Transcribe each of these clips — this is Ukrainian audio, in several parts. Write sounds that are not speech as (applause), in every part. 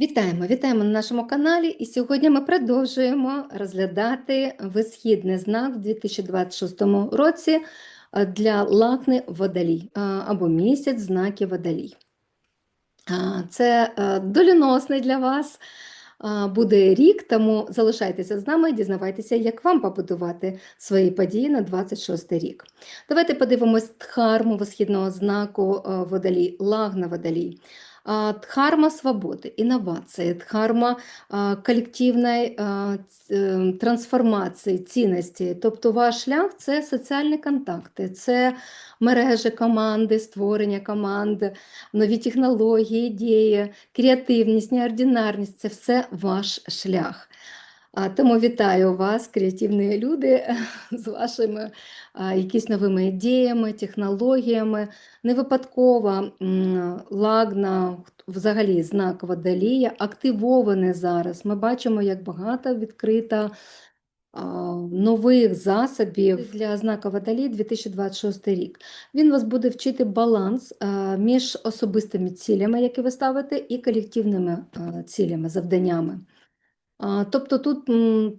Вітаємо, вітаємо на нашому каналі. І сьогодні ми продовжуємо розглядати висхідний знак в 2026 році е, для лакни водолій е, або місяць знаки водолій. Це е, доліносний для вас буде рік, тому залишайтеся з нами і дізнавайтеся, як вам побудувати свої події на 26 рік. Давайте подивимось дхарму висхідного знаку водолій, лагна водолій. Дхарма свободи, інновації, дхарма колективної е, трансформації, цінності. Тобто ваш шлях це соціальні контакти, це мережі команди, створення команд, нові технології, ідеї, креативність, неординарність це все ваш шлях. А, Тому вітаю вас, креативні люди, з вашими а, якісь новими ідеями, технологіями. Не випадково лагна, взагалі знак водолія, активований зараз. Ми бачимо, як багато відкрито а, нових засобів для знака водолій 2026 рік. Він вас буде вчити баланс а, між особистими цілями, які ви ставите, і колективними а, цілями, завданнями. Тобто тут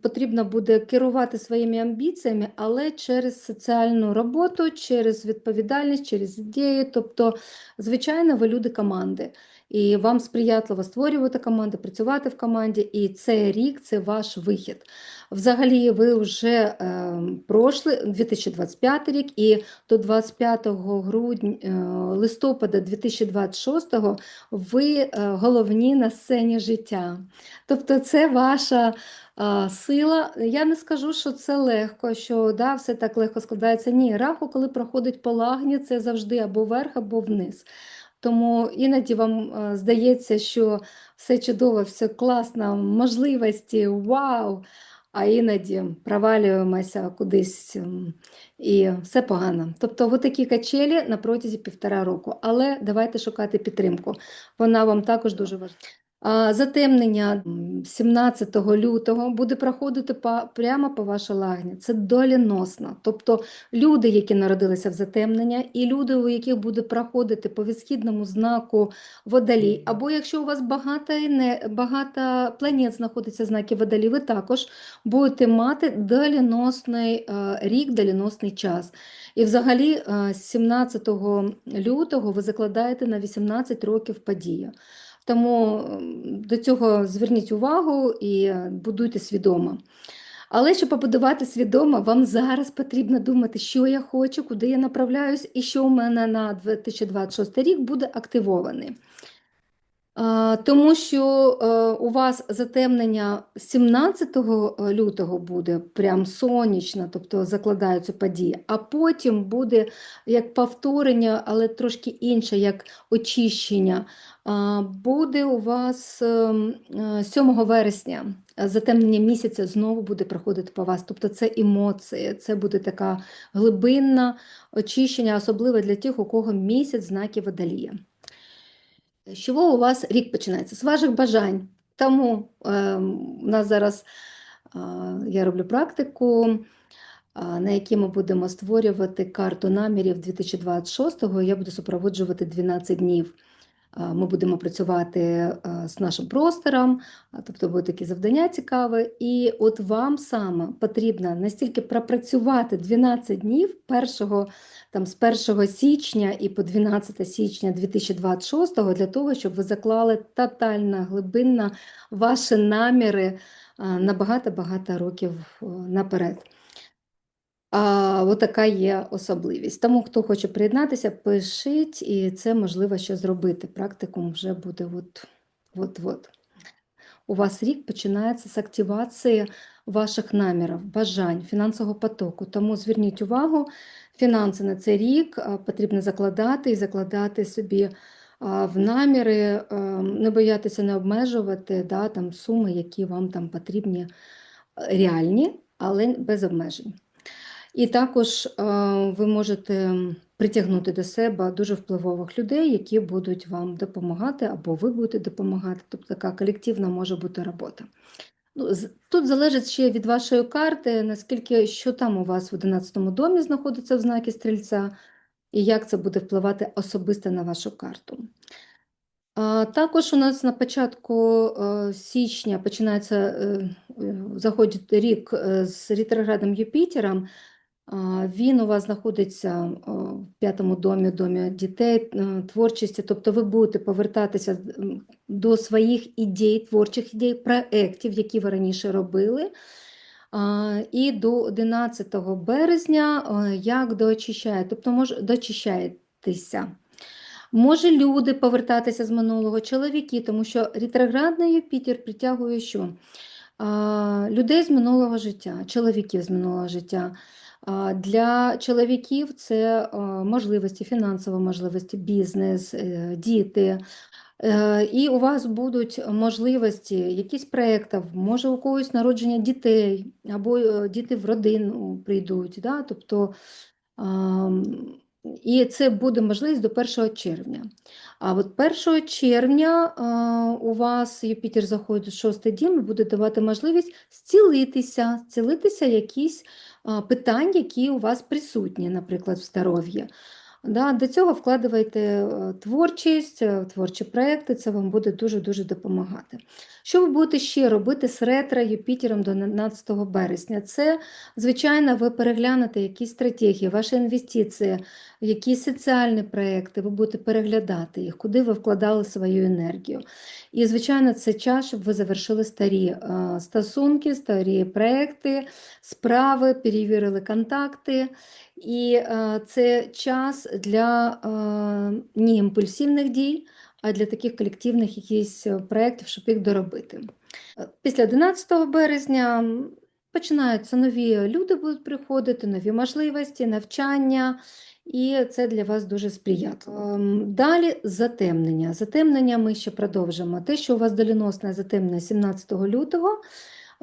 потрібно буде керувати своїми амбіціями, але через соціальну роботу, через відповідальність, через ідеї. Тобто, звичайно, ви люди команди, і вам сприятливо створювати команди, працювати в команді, і цей рік це ваш вихід. Взагалі, ви вже е, пройшли 2025 рік, і до 25 грудня, е, листопада 2026 ви е, головні на сцені життя. Тобто це ваша а, сила. Я не скажу, що це легко, що да, все так легко складається. Ні, раху, коли проходить по лагні, це завжди або вверх, або вниз. Тому іноді вам здається, що все чудово, все класно, можливості, вау! А іноді провалюємося кудись і все погано. Тобто, такі качелі на протязі півтора року. Але давайте шукати підтримку. Вона вам також дуже важлива. Затемнення 17 лютого буде проходити па- прямо по вашій лагні. Це доленосно. Тобто люди, які народилися в затемнення, і люди, у яких буде проходити по відсхідному знаку водолій, або якщо у вас багато, багато планет знаходиться в знакі водолій, ви також будете мати доленосний е, рік, доленосний час. І взагалі е, з 17 лютого ви закладаєте на 18 років подію. Тому до цього зверніть увагу і будуйте свідомо. Але щоб побудувати свідомо, вам зараз потрібно думати, що я хочу, куди я направляюсь, і що у мене на 2026 рік буде активований. А, Тому що е, у вас затемнення 17 лютого буде прям сонячно, тобто закладаються події, а потім буде як повторення, але трошки інше, як очищення. Буде у вас ем, е, 7 вересня е, затемнення місяця знову буде проходити по вас. Тобто це емоції, це буде така глибинна очищення, особливо для тих, у кого місяць знаки водолія. З чого у вас рік починається? З ваших бажань. Тому е, у нас зараз е, я роблю практику, е, на якій ми будемо створювати карту намірів 2026-го. Я буду супроводжувати 12 днів. Е, Ми будемо працювати е, з нашим простором, тобто будуть такі завдання цікаві. І от вам саме потрібно настільки пропрацювати 12 днів першого там з 1 січня і по 12 січня 2026 для того, щоб ви заклали тотально, глибинно ваші наміри на багато-багато років наперед. А, от така є особливість. Тому, хто хоче приєднатися, пишіть, і це можливо що зробити. Практикум вже буде от, от, от. У вас рік починається з активації ваших намірів, бажань, фінансового потоку. Тому зверніть увагу, фінанси на цей рік потрібно закладати і закладати собі в наміри, не боятися не обмежувати да, там, суми, які вам там потрібні, реальні, але без обмежень. І також е, ви можете притягнути до себе дуже впливових людей, які будуть вам допомагати, або ви будете допомагати. Тобто така колективна може бути робота. Ну, тут залежить ще від вашої карти, наскільки що там у вас в 11-му домі знаходиться в знакі стрільця, і як це буде впливати особисто на вашу карту. Також у нас на початку е, січня починається е, заходить рік з ретроградним Юпітером. Він у вас знаходиться е, в п'ятому домі, домі дітей, е, творчості, тобто ви будете повертатися до своїх ідей, творчих ідей, проєктів, які ви раніше робили. І до 11 березня е, як доочищає, тобто може дочищаєтеся. Може люди повертатися з минулого, чоловіки, тому що ретроградний Юпітер притягує що? Людей з минулого життя, чоловіків з минулого життя. Для чоловіків це можливості, фінансові можливості, бізнес, е, діти. Е, І у вас будуть можливості, якісь проєктів, може у когось народження дітей, або е, діти в родину прийдуть. Да? Тобто і це буде можливість до 1 червня. А от 1 червня а, у вас Юпітер заходить у шостий дім і буде давати можливість зцілитися, зцілитися якісь а, питання, які у вас присутні, наприклад, в здоров'ї. Да, До цього вкладайте е, творчість, е, творчі проекти, це вам буде дуже-дуже допомагати. Що ви будете ще робити з ретро Юпітером до 11 березня? Це, звичайно, ви переглянете якісь стратегії, ваші інвестиції, якісь соціальні проекти, ви будете переглядати їх, куди ви вкладали свою енергію. І, звичайно, це час, щоб ви завершили старі е, стосунки, старі проекти, справи, перевірили контакти. І е, це час для е, не імпульсивних дій, а для таких колективних якихось проєктів, щоб їх доробити. Е, Після 11 березня починаються нові люди будуть приходити, нові можливості, навчання, і це для вас дуже сприятливо. Ем, Далі затемнення. Затемнення ми ще продовжимо. Те, що у вас доленосне затемнення 17 лютого.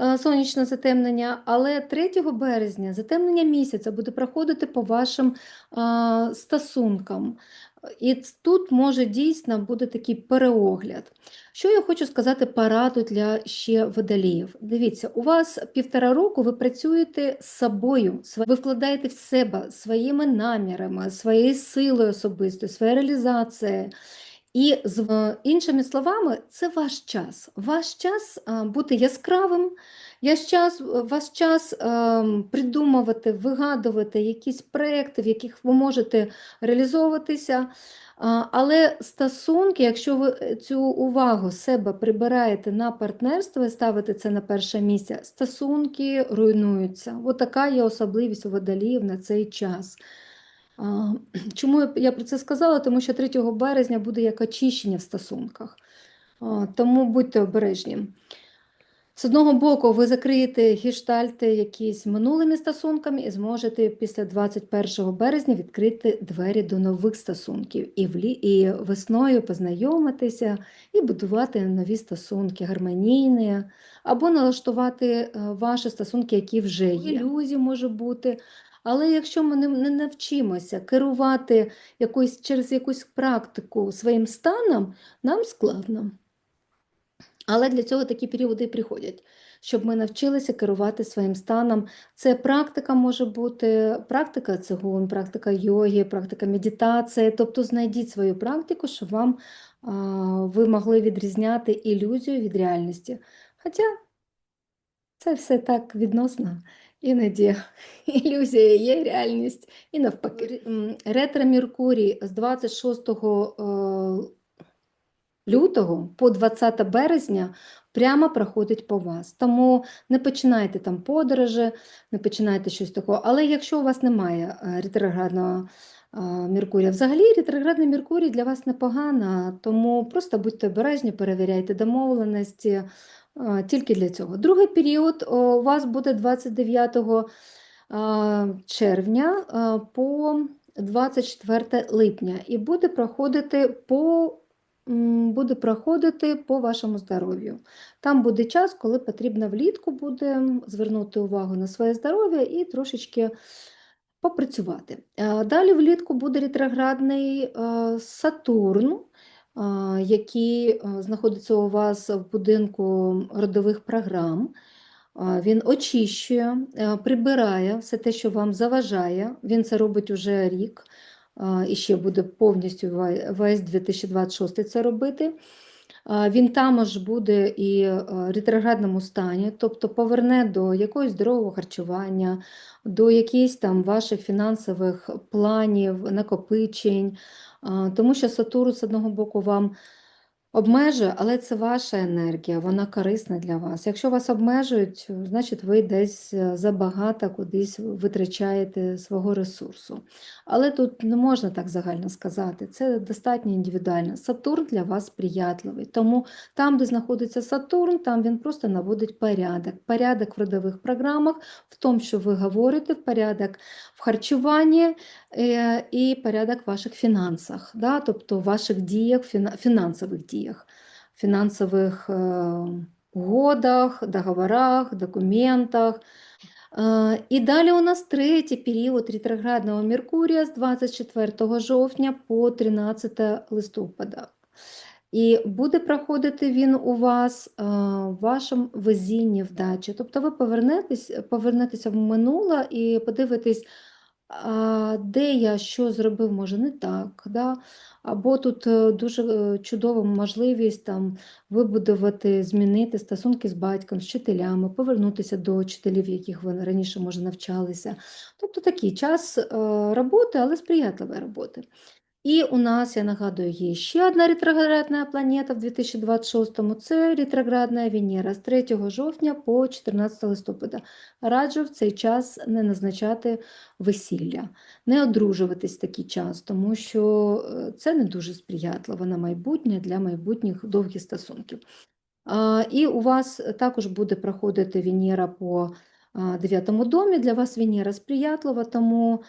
Е, Сонячне затемнення, але 3 березня затемнення місяця буде проходити по вашим стосункам. І тут може дійсно буде такий переогляд. Що я хочу сказати пораду для ще водоліїв. Дивіться, у вас півтора року ви працюєте з собою, ви вкладаєте в себе своїми намірами, своєю силою особистою, своєю реалізацією. І з е, іншими словами, це ваш час. Ваш час бути яскравим, ваш час, ваш час придумувати, вигадувати якісь проекти, в яких ви можете реалізовуватися. Але стосунки, якщо ви е, цю увагу себе прибираєте на партнерство і ставите це на перше місце, стосунки руйнуються. От така є особливість у водоліїв на цей час. (clears throat) Чому я- я про це сказала? Тому що 3 березня буде як очищення в стосунках. Тому будьте обережні. З одного боку, ви закриєте гештальти якісь минулими стосунками і зможете після 21 березня відкрити двері до нових стосунків і, влі... і весною познайомитися і будувати нові стосунки, гармонійні, або налаштувати е, ваші стосунки, які вже є. Ілюзії може бути. Але якщо ми не, навчимося керувати якоюсь, через якусь практику своїм станом, нам складно. Але для цього такі періоди приходять, щоб ми навчилися керувати своїм станом. Це практика може бути практика цигун, практика йоги, практика медитації. Тобто знайдіть свою практику, щоб вам а, ви могли відрізняти ілюзію від реальності. Хоча це все так відносно. Іноді (laughs) ілюзія є реальність, і навпаки. Ретро Меркурій з 26 е, лютого по 20 березня прямо проходить по вас. Тому не починайте там подорожі, не починайте щось такого. Але якщо у вас немає е, ретроградного е, Меркурія, взагалі ретроградний Меркурій для вас непогано, тому просто будьте обережні, перевіряйте домовленості. Тільки для цього. Другий період у вас буде 29 червня по 24 липня і буде проходити по буде проходити по вашому здоров'ю. Там буде час, коли потрібно влітку буде звернути увагу на своє здоров'я і трошечки попрацювати. Далі влітку буде ретроградний Сатурн, який знаходяться у вас в будинку родових програм. Він очищує, прибирає все те, що вам заважає. Він це робить уже рік. і ще буде повністю весь 2026 це робити. Він також буде і е, в ретроградному стані, тобто поверне до якогось здорового харчування, до якихось там ваших фінансових планів, накопичень, тому що Сатурн з одного боку вам обмежує, але це ваша енергія, вона корисна для вас. Якщо вас обмежують, значить ви десь е, забагато кудись витрачаєте свого ресурсу. Але тут не можна так загально сказати, це достатньо індивідуально. Сатурн для вас приятливий, тому там, де знаходиться Сатурн, там він просто наводить порядок. Порядок в родових програмах, в тому, що ви говорите, порядок в харчуванні е, і порядок в ваших фінансах, да? тобто в ваших діях, фінансових діях, фінансових е, угодах, договорах, документах. І далі у нас третій період ретроградного Меркурія з 24 жовтня по 13 листопада. І буде проходити він у вас е, в вашому везінні вдачі. Тобто ви повернетесь, повернетеся в минуле і подивитесь, де я що зробив, може, не так. Да? Або тут е, дуже е, чудова можливість там, вибудувати, змінити стосунки з батьком, з вчителями, повернутися до вчителів, яких ви раніше, може, навчалися. Тобто такий час е, роботи, але сприятливої роботи. І у нас, я нагадую, є ще одна ретроградна планета в 2026-му. Це ретроградна Венера з 3 жовтня по 14 листопада. Раджу в цей час не назначати весілля, не одружуватись такий час, тому що е, це не дуже сприятливо на майбутнє для майбутніх довгих стосунків. І у вас також буде проходити Венера по дев'ятому домі. Для вас Венера сприятлива, тому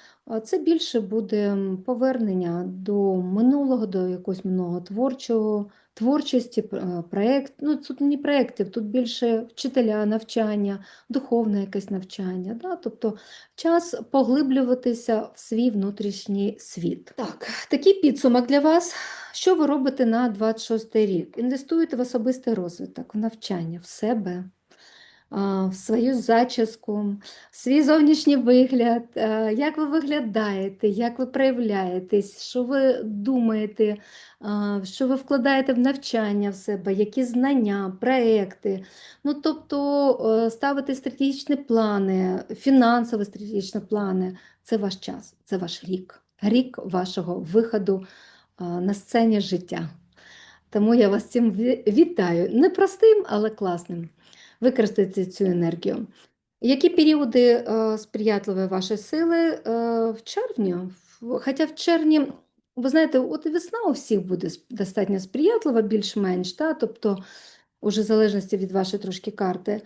це більше буде повернення до минулого, до якогось минулого творчого, творчості, пр- проект. Ну, тут не проєктів, тут більше вчителя, навчання, духовне якесь навчання. Да? Тобто час поглиблюватися в свій внутрішній світ. Так, такий підсумок для вас. Що ви робите на 26 рік? Інвестуєте в особистий розвиток, в навчання, в себе, в свою зачіску, в свій зовнішній вигляд, як ви виглядаєте, як ви проявляєтесь, що ви думаєте, що ви вкладаєте в навчання в себе, які знання, проекти. Ну, тобто е, ставити стратегічні плани, фінансові стратегічні плани. Це ваш час, це ваш рік, рік вашого виходу на сцені життя. Тому я вас цим ві- вітаю. Непростим, але класним. Використайте цю енергію. Які періоди е, сприятливі ваші сили е, в червні? Хоча в червні, ви знаєте, от весна у всіх буде достатньо сприятлива, більш-менш, та? тобто, уже в залежності від вашої трошки карти.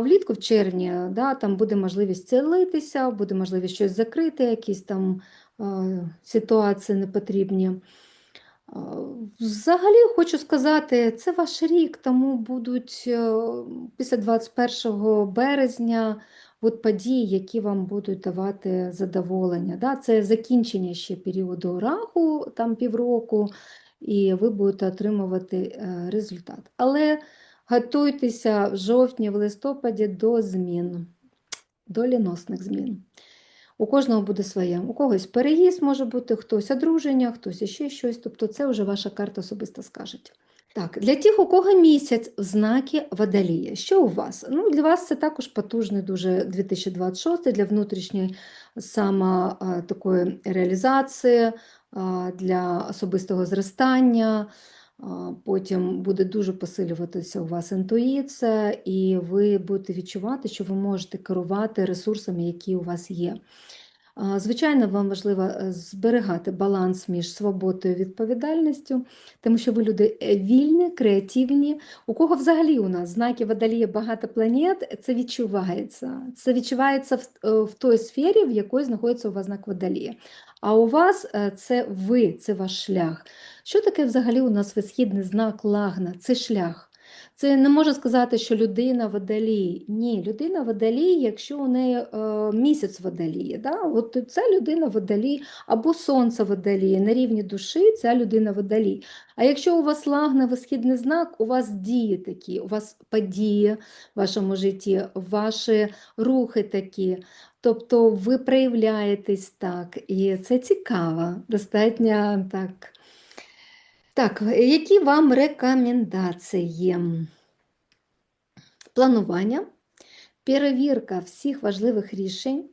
Влітку, в червні, да, там буде можливість цілитися, буде можливість щось закрити, якісь там е, ситуації непотрібні. А, Взагалі хочу сказати, це ваш рік, тому будуть е, після 21 березня от події, які вам будуть давати задоволення. Да? Це закінчення ще періоду раху, там півроку, і ви будете отримувати е, результат. Але готуйтеся в жовтні, в листопаді до змін, доліносних змін. У кожного буде своє. У когось переїзд може бути, хтось одруження, хтось іще щось. Тобто це вже ваша карта особисто скаже. Так, для тих, у кого місяць в знакі Водолія. Що у вас? Ну, для вас це також потужний дуже 2026 для внутрішньої саме такої реалізації, для особистого зростання. Потім буде дуже посилюватися у вас інтуїція, і ви будете відчувати, що ви можете керувати ресурсами, які у вас є. Звичайно, вам важливо е, зберігати баланс між свободою і відповідальністю, тому що ви люди е, вільні, креативні. У кого взагалі у нас знаки водолія багато планет, це відчувається. Це відчувається в, е, в той сфері, в якій знаходиться у вас знак водолія. А у вас е, це ви, це ваш шлях. Що таке взагалі у нас висхідний знак лагна? Це шлях. Це не можу сказати, що людина водолій. Ні, людина водолій, якщо у неї е, місяць водоліє. Да? От ця людина водолій, або сонце водоліє, на рівні душі ця людина водолій. А якщо у вас лагне висхідний знак, у вас дії такі, у вас події в вашому житті, ваші рухи такі. Тобто ви проявляєтесь так, і це цікаво, достатньо так. Так, які вам рекомендації? Планування, перевірка всіх важливих рішень,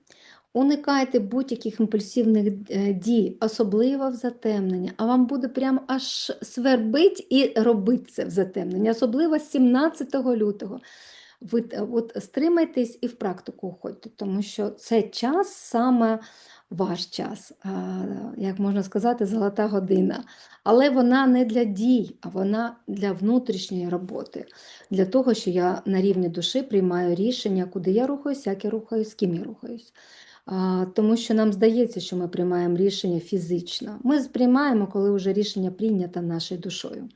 уникайте будь-яких імпульсивних е, дій, особливо в затемненні, а вам буде прям аж свербить і робити це в затемненні, особливо з 17 лютого. Ви е, от стримайтесь і в практику уходьте, тому що це час саме ваш час, як можна сказати, золота година. Але вона не для дій, а вона для внутрішньої роботи, для того, що я на рівні душі приймаю рішення, куди я рухаюсь, як я рухаюсь, з ким я рухаюсь. Тому що нам здається, що ми приймаємо рішення фізично. Ми сприймаємо, коли вже рішення прийнято нашою душою.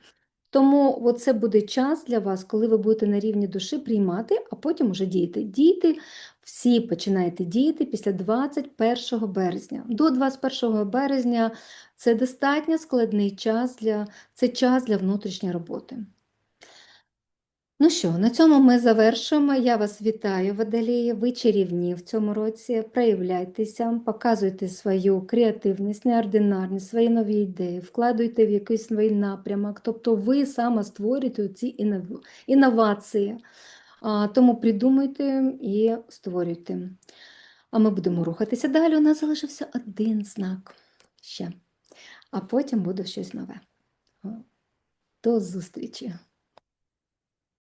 Тому це буде час для вас, коли ви будете на рівні душі приймати, а потім вже діяти. Діяти всі починаєте діяти після 21 березня. До 21 березня це достатньо складний час для це час для внутрішньої роботи. Ну що, на цьому ми завершуємо. Я вас вітаю, Водолії. Ви чарівні в цьому році. Проявляйтеся, показуйте свою креативність, неординарність, свої нові ідеї, вкладуйте в якийсь свій напрямок. Тобто ви саме створюєте ці інновації. Тому придумуйте і створюйте. А ми будемо рухатися далі. У нас залишився один знак ще, а потім буде щось нове. До зустрічі!